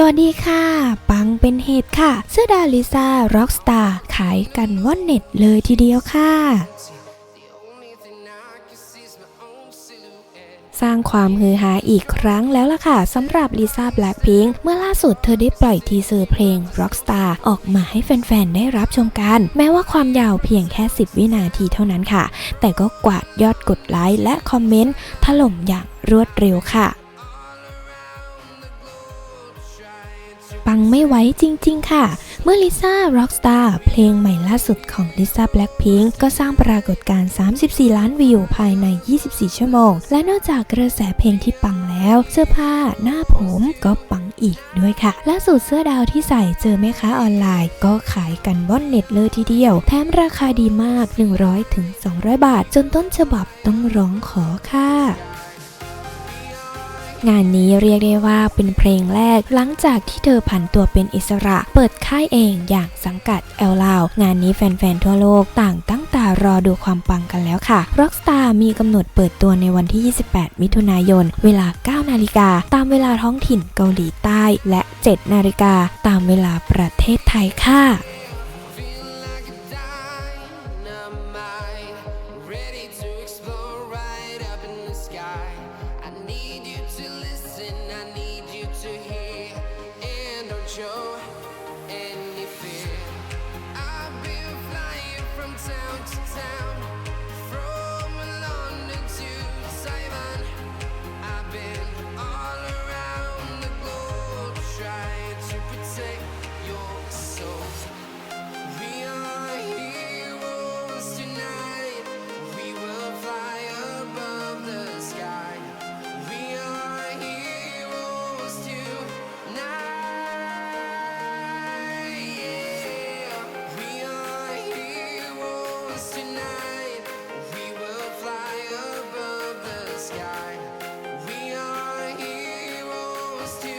สวัสดีค่ะ ปังเป็นเหตุค่ะ เสื้อดาลิซ่าร็อกสตาร์ขายกันว่อนเน็ตเลยทีเดียวค่ะสร้างความฮือฮาอีกครั้งแล้วล่ะค่ะสำหรับลิซ่าแบล็คพิงค์เมื่อล่าสุดเธอได้ปล่อยทีเซอร์เพลง Rockstar ออกมาให้แฟน ๆ ได้รับชมกัน แม้ว่าความยาวเพียงแค่ 10 วินาทีเท่านั้นค่ะ แต่ก็กวาดยอดกดไลค์และคอมเมนต์ถล่มอย่างรวดเร็วค่ะ ปังไม่ไหวจริง ๆ ค่ะ เมื่อลิซ่า Rockstar เพลงใหม่ล่าสุดของลิซ่า Blackpink ก็สร้างปรากฏการณ์ 34 ล้านวิวภายใน 24 ชั่วโมง และนอกจากกระแสเพลงที่ปังแล้ว เสื้อผ้าหน้าผมก็ปังอีกด้วยค่ะล่าสุดเสื้อดาวที่ใส่เจอแม่ค้าออนไลน์ ก็ขายกันว่อนเน็ตเลยทีเดียว แถมราคาดีมาก 100-200 บาท จนต้นฉบับต้องร้องขอค่ะ งานนี้เรียกได้ว่าเป็นเพลงแรกหลังจากที่เธอผันตัวเป็นอิสระ เปิดค่ายเองอย่างสังกัดแอลลาวงานนี้แฟนๆทั่วโลกต่างตั้งตารอดูความปังกันแล้วค่ะ Rockstar มีกำหนดเปิดตัวในวันที่ 28 มิถุนายน เวลา 9 นาฬิกา ตามเวลาท้องถิ่นเกาหลีใต้ และ 7 นาฬิกา ตามเวลาประเทศไทยค่ะ close to